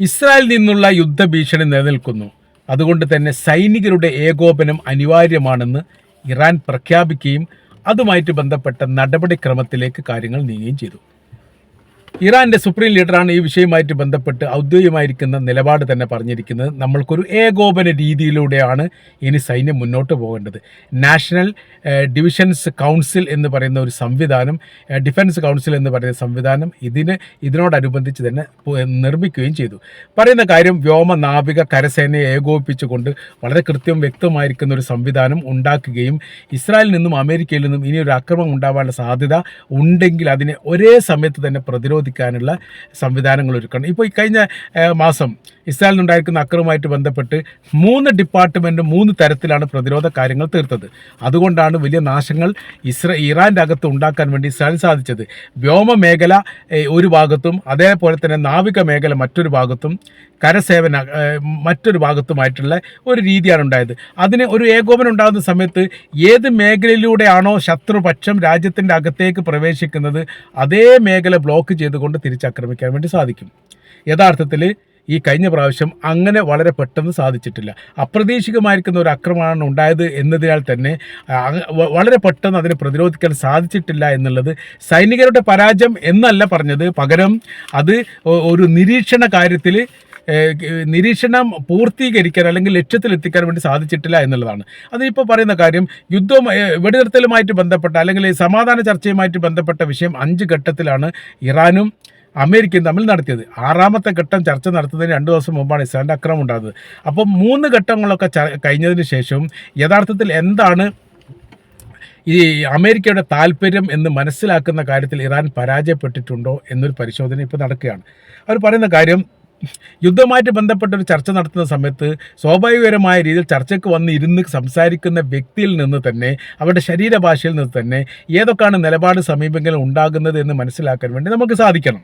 ഇസ്രായേലിൽ നിന്നുള്ള യുദ്ധഭീഷണി നിലനിൽക്കുന്നു. അതുകൊണ്ട് തന്നെ സൈനികരുടെ ഏകോപനം അനിവാര്യമാണെന്ന് ഇറാൻ പ്രഖ്യാപിക്കുകയും അതുമായിട്ട് ബന്ധപ്പെട്ട നടപടിക്രമത്തിലേക്ക് കാര്യങ്ങൾ നീങ്ങുകയും ചെയ്തു. ഇറാന്റെ സുപ്രീം ലീഡറാണ് ഈ വിഷയവുമായിട്ട് ബന്ധപ്പെട്ട് ഔദ്യോഗികമായിരിക്കുന്ന നിലപാട് തന്നെ പറഞ്ഞിരിക്കുന്നത്. നമ്മൾക്കൊരു ഏകോപന രീതിയിലൂടെയാണ് ഇനി സൈന്യം മുന്നോട്ട് പോകേണ്ടത്. നാഷണൽ ഡിവിഷൻസ് കൗൺസിൽ എന്ന് പറയുന്ന ഒരു സംവിധാനം ഡിഫൻസ് കൗൺസിൽ എന്ന് പറയുന്ന സംവിധാനം ഇതിന് ഇതിനോടനുബന്ധിച്ച് തന്നെ നിർമ്മിക്കുകയും ചെയ്തു. പറയുന്ന കാര്യം വ്യോമ നാവിക കരസേനയെ ഏകോപിപ്പിച്ചുകൊണ്ട് വളരെ കൃത്യവും വ്യക്തമായിരിക്കുന്ന ഒരു സംവിധാനം ഉണ്ടാക്കുകയും ഇസ്രായേലിൽ നിന്നും അമേരിക്കയിൽ നിന്നും ഇനി ഒരു അക്രമം ഉണ്ടാവാനുള്ള സാധ്യത ഉണ്ടെങ്കിൽ അതിനെ ഒരേ സമയത്ത് തന്നെ പ്രതിരോധിക്കാനുള്ള സംവിധാനങ്ങൾ ഒരുക്കണം. ഇപ്പോൾ കഴിഞ്ഞ മാസം ഇസ്രായേലിൽ ഉണ്ടായിരിക്കുന്ന അക്രമവുമായിട്ട് ബന്ധപ്പെട്ട് മൂന്ന് ഡിപ്പാർട്ട്മെന്റും മൂന്ന് തരത്തിലാണ് പ്രതിരോധ കാര്യങ്ങൾ തീർത്തത്. അതുകൊണ്ടാണ് വലിയ നാശങ്ങൾ ഇസ്ര ഇറാന്റെ അകത്ത് ഉണ്ടാക്കാൻ വേണ്ടി ഇസ്രായേൽ സാധിച്ചത്. വ്യോമ മേഖല ഒരു ഭാഗത്തും അതേപോലെ തന്നെ നാവിക മേഖല മറ്റൊരു ഭാഗത്തും കരസേവന മറ്റൊരു ഭാഗത്തുമായിട്ടുള്ള ഒരു രീതിയാണ് ഉണ്ടായത്. അതിന് ഒരു ഏകോപനം ഉണ്ടാകുന്ന സമയത്ത് ഏത് മേഖലയിലൂടെയാണോ ശത്രുപക്ഷം രാജ്യത്തിന്റെ അകത്തേക്ക് പ്രവേശിക്കുന്നത് അതേ മേഖല ബ്ലോക്ക് ചെയ്തുകൊണ്ട് തിരിച്ചാക്രമിക്കാൻ വേണ്ടി സാധിക്കും. യഥാർത്ഥത്തിൽ ഈ കഴിഞ്ഞ പ്രാവശ്യം അങ്ങനെ വളരെ പെട്ടെന്ന് സാധിച്ചിട്ടില്ല. അപ്രതീക്ഷിതമായിരിക്കുന്ന ഒരു ആക്രമണമാണ് ഉണ്ടായത് എന്നതിനാൽ തന്നെ വളരെ പെട്ടെന്ന് അതിനെ പ്രതിരോധിക്കാൻ സാധിച്ചിട്ടില്ല എന്നുള്ളത് സൈനികരുടെ പരാജയം എന്നല്ല പറഞ്ഞത്. പകരം അത് ഒരു നിരീക്ഷണ കാര്യത്തിൽ നിരീക്ഷണം പൂർത്തീകരിക്കാൻ അല്ലെങ്കിൽ ലക്ഷ്യത്തിലെത്തിക്കാൻ വേണ്ടി സാധിച്ചിട്ടില്ല എന്നുള്ളതാണ്. അതിപ്പോൾ പറയുന്ന കാര്യം യുദ്ധം വെടിനിർത്തലുമായിട്ട് ബന്ധപ്പെട്ട അല്ലെങ്കിൽ സമാധാന ചർച്ചയുമായിട്ട് ബന്ധപ്പെട്ട വിഷയം അഞ്ച് ഘട്ടത്തിലാണ് ഇറാനും അമേരിക്കയും തമ്മിൽ നടത്തിയത്. ആറാമത്തെ ഘട്ടം ചർച്ച നടത്തുന്നതിന് രണ്ട് ദിവസം മുമ്പാണ് ഇസ്രായേലിന്റെ അക്രമം ഉണ്ടാകുന്നത് അപ്പം മൂന്ന് ഘട്ടങ്ങളൊക്കെ കഴിഞ്ഞതിന് ശേഷം യഥാർത്ഥത്തിൽ എന്താണ് ഈ അമേരിക്കയുടെ താല്പര്യം എന്ന് മനസ്സിലാക്കുന്ന കാര്യത്തിൽ ഇറാൻ പരാജയപ്പെട്ടിട്ടുണ്ടോ എന്നൊരു പരിശോധന ഇപ്പോൾ നടക്കുകയാണ്. അവർ പറയുന്ന കാര്യം യുദ്ധവുമായിട്ട് ബന്ധപ്പെട്ട ഒരു ചർച്ച നടത്തുന്ന സമയത്ത് സ്വാഭാവികപരമായ രീതിയിൽ ചർച്ചയ്ക്ക് വന്ന് ഇരുന്ന് സംസാരിക്കുന്ന വ്യക്തിയിൽ നിന്ന് തന്നെ അവരുടെ ശരീരഭാഷയിൽ നിന്ന് തന്നെ ഏതൊക്കെയാണ് നിലപാട് സമീപങ്ങൾ ഉണ്ടാകുന്നത് എന്ന് മനസ്സിലാക്കാൻ വേണ്ടി നമുക്ക് സാധിക്കണം.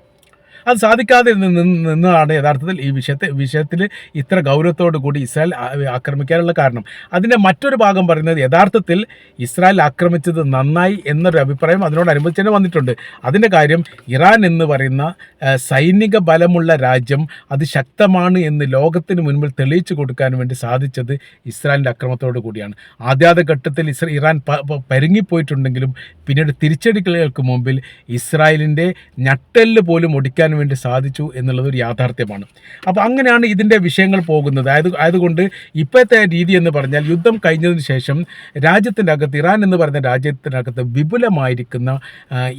അത് സാധിക്കാതെ നിന്ന് നിന്നതാണ് യഥാർത്ഥത്തിൽ ഈ വിഷയത്തെ വിഷയത്തിൽ ഇത്ര ഗൗരവത്തോടു കൂടി ഇസ്രായേൽ ആക്രമിക്കാനുള്ള കാരണം. അതിന്റെ മറ്റൊരു ഭാഗം പറയുന്നത് യഥാർത്ഥത്തിൽ ഇസ്രായേൽ ആക്രമിച്ചത് നന്നായി എന്നൊരു അഭിപ്രായം അതിനോടനുബന്ധിച്ച് തന്നെ വന്നിട്ടുണ്ട്. അതിന്റെ കാര്യം ഇറാൻ എന്ന് പറയുന്ന സൈനിക ബലമുള്ള രാജ്യം അത് ശക്തമാണ് എന്ന് ലോകത്തിന് മുൻപിൽ തെളിയിച്ചു കൊടുക്കാൻ വേണ്ടി സാധിച്ചത് ഇസ്രായേലിന്റെ അക്രമത്തോടു കൂടിയാണ്. ആദ്യാത ഘട്ടത്തിൽ ഇസ്ര ഇറാൻ പരുങ്ങിപ്പോയിട്ടുണ്ടെങ്കിലും പിന്നീട് തിരിച്ചടികൾക്ക് മുമ്പിൽ ഇസ്രായേലിന്റെ ഞെട്ടൽ പോലും ഒടിക്കാൻ വേണ്ടി സാധിച്ചു എന്നുള്ളത് ഒരു യാഥാർത്ഥ്യമാണ്. അപ്പോൾ അങ്ങനെയാണ് ഇതിന്റെ വിഷയങ്ങൾ പോകുന്നത്. അതായത് അതുകൊണ്ട് ഇപ്പോഴത്തെ രീതി എന്ന് പറഞ്ഞാൽ യുദ്ധം കഴിഞ്ഞതിന് ശേഷം രാജ്യത്തിന്റെ അകത്ത് ഇറാൻ എന്ന് പറയുന്ന രാജ്യത്തിനകത്ത് വിപുലമായിരിക്കുന്ന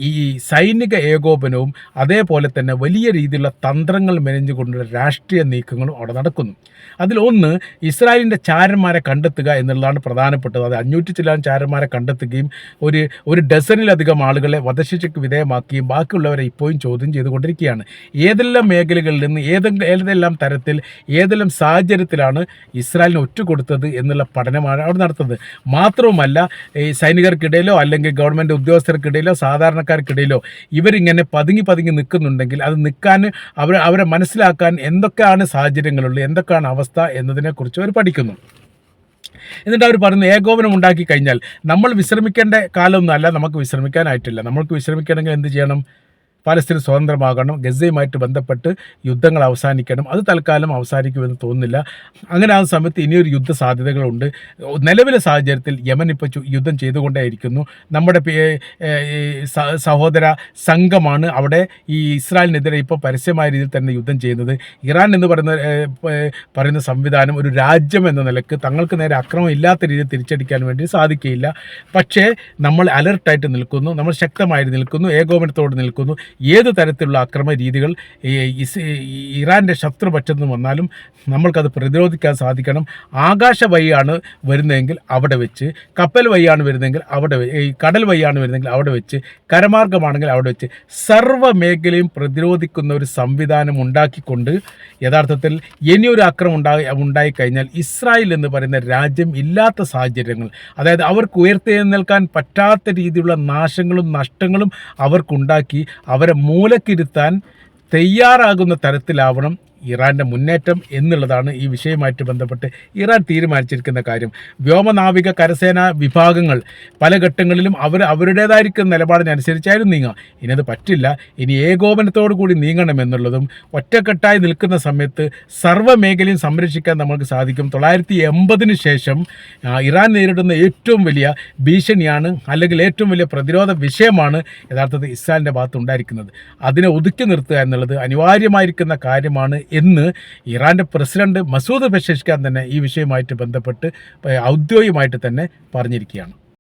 ഈ സൈനിക ഏകോപനവും അതേപോലെ തന്നെ വലിയ രീതിയിലുള്ള തന്ത്രങ്ങൾ മെനഞ്ഞുകൊണ്ടുള്ള രാഷ്ട്രീയ നീക്കങ്ങളും അവിടെ നടക്കുന്നു. അതിലൊന്ന് ഇസ്രായേലിന്റെ ചാരന്മാരെ കണ്ടെത്തുക എന്നുള്ളതാണ് പ്രധാനപ്പെട്ടത്. അത് അഞ്ഞൂറ്റി ചില്ലാൻ ചാരന്മാരെ കണ്ടെത്തുകയും ഒരു ഒരു ഡസനിലധികം ആളുകളെ വധശിക്ഷയ്ക്ക് വിധേയമാക്കുകയും ബാക്കിയുള്ളവരെ ഇപ്പോഴും ചോദ്യം ചെയ്തുകൊണ്ടിരിക്കുകയാണ്. ഏതെല്ലാം മേഖലകളിൽ നിന്ന് ഏതെങ്കിലും ഏതെല്ലാം തരത്തിൽ ഏതെല്ലാം സാഹചര്യത്തിലാണ് ഇസ്രായേലിന് ഒറ്റുകൊടുത്തത് എന്നുള്ള പഠനമാണ് അവിടെ നടത്തുന്നത്. മാത്രവുമല്ല ഈ സൈനികർക്കിടയിലോ അല്ലെങ്കിൽ ഗവൺമെന്റ് ഉദ്യോഗസ്ഥർക്കിടയിലോ സാധാരണക്കാർക്കിടയിലോ ഇവരിങ്ങനെ പതുങ്ങി പതുങ്ങി നിൽക്കുന്നുണ്ടെങ്കിൽ അത് നിൽക്കാൻ അവർ അവരെ മനസ്സിലാക്കാൻ എന്തൊക്കെയാണ് സാഹചര്യങ്ങളുള്ളത് എന്തൊക്കെയാണ് അവസ്ഥ എന്നതിനെക്കുറിച്ച് അവർ പഠിക്കുന്നു. എന്നിട്ട് അവർ പറയുന്നു ഏകോപനം ഉണ്ടാക്കി കഴിഞ്ഞാൽ നമ്മൾ വിശ്രമിക്കേണ്ട കാലമൊന്നുമല്ല നമുക്ക് വിശ്രമിക്കാനായിട്ടില്ല. നമ്മൾക്ക് വിശ്രമിക്കണമെങ്കിൽ എന്ത് ചെയ്യണം? പാലസ്തീൻ സ്വതന്ത്രമാകണം ഗസയുമായിട്ട് ബന്ധപ്പെട്ട് യുദ്ധങ്ങൾ അവസാനിക്കണം. അത് തൽക്കാലം അവസാനിക്കുമെന്ന് തോന്നുന്നില്ല. അങ്ങനെ ആ സമയത്ത് ഇനിയൊരു യുദ്ധ സാധ്യതകളുണ്ട്. നിലവിലെ സാഹചര്യത്തിൽ യമൻ ഇപ്പോൾ യുദ്ധം ചെയ്തുകൊണ്ടേയിരിക്കുന്നു. നമ്മുടെ സഹോദര സംഘമാണ് അവിടെ ഈ ഇസ്രായേലിനെതിരെ ഇപ്പോൾ പരസ്യമായ രീതിയിൽ തന്നെ യുദ്ധം ചെയ്യുന്നത്. ഇറാൻ എന്ന് പറയുന്ന പറയുന്ന സംവിധാനം ഒരു രാജ്യം എന്ന നിലയ്ക്ക് തങ്ങൾക്ക് നേരെ അക്രമം ഇല്ലാത്ത രീതിയിൽ തിരിച്ചടിക്കാൻ വേണ്ടി സാധിക്കുകയില്ല. പക്ഷേ നമ്മൾ അലർട്ടായിട്ട് നിൽക്കുന്നു. നമ്മൾ ശക്തമായി നിൽക്കുന്നു. ഏകോപനത്തോട് നിൽക്കുന്നു. ഏത് തരത്തിലുള്ള അക്രമ രീതികൾ ഇറാന്റെ ശത്രുപക്ഷത്ത് നിന്ന് വന്നാലും നമ്മൾക്കത് പ്രതിരോധിക്കാൻ സാധിക്കണം. ആകാശ വഴിയാണ് വരുന്നതെങ്കിൽ അവിടെ വെച്ച് കപ്പൽ വഴിയാണ് വരുന്നതെങ്കിൽ അവിടെ കടൽ വഴിയാണ് വരുന്നതെങ്കിൽ അവിടെ വെച്ച് കരമാർഗമാണെങ്കിൽ അവിടെ വെച്ച് സർവ മേഖലയും പ്രതിരോധിക്കുന്ന ഒരു സംവിധാനം ഉണ്ടാക്കിക്കൊണ്ട് യഥാർത്ഥത്തിൽ ഇനിയൊരു അക്രമം ഉണ്ടായി ഉണ്ടായിക്കഴിഞ്ഞാൽ ഇസ്രായേൽ എന്ന് പറയുന്ന രാജ്യം ഇല്ലാത്ത സാഹചര്യങ്ങൾ അതായത് അവർക്ക് ഉയർത്തെഴുന്നേൽക്കാൻ പറ്റാത്ത രീതിയിലുള്ള നാശങ്ങളും നഷ്ടങ്ങളും അവർക്കുണ്ടാക്കി അവരെ മൂലക്കിരുത്താൻ തയ്യാറാകുന്ന തരത്തിലാവണം ഇറാന്റെ മുന്നേറ്റം എന്നുള്ളതാണ് ഈ വിഷയവുമായിട്ട് ബന്ധപ്പെട്ട് ഇറാൻ തീരുമാനിച്ചിരിക്കുന്ന കാര്യം. വ്യോമനാവിക കരസേന വിഭാഗങ്ങൾ പല ഘട്ടങ്ങളിലും അവർ അവരുടേതായിരിക്കുന്ന നിലപാടിനനുസരിച്ചായിരുന്നു നീങ്ങാം ഇനി അത് പറ്റില്ല. ഇനി ഏകോപനത്തോടു കൂടി നീങ്ങണമെന്നുള്ളതും ഒറ്റക്കെട്ടായി നിൽക്കുന്ന സമയത്ത് സർവ മേഖലയും സംരക്ഷിക്കാൻ നമ്മൾക്ക് സാധിക്കും. തൊള്ളായിരത്തി എൺപതിന് ശേഷം ഇറാൻ നേരിടുന്ന ഏറ്റവും വലിയ ഭീഷണിയാണ് അല്ലെങ്കിൽ ഏറ്റവും വലിയ പ്രതിരോധ വിഷയമാണ് യഥാർത്ഥത്തിൽ ഇസ്രായേലിന്റെ ഭാഗത്ത് ഉണ്ടായിരിക്കുന്നത് അതിനെ ഒതുക്കി നിർത്തുക എന്നുള്ളത് അനിവാര്യമായിരിക്കുന്ന കാര്യമാണ് എന്ന് ഇറാന്റെ പ്രസിഡന്റ് മസൂദ് പെഷഷ്ഖാൻ തന്നെ ഈ വിഷയവുമായിട്ട് ബന്ധപ്പെട്ട് ഔദ്യോഗികമായിട്ട് തന്നെ പറഞ്ഞിരിക്കുകയാണ്.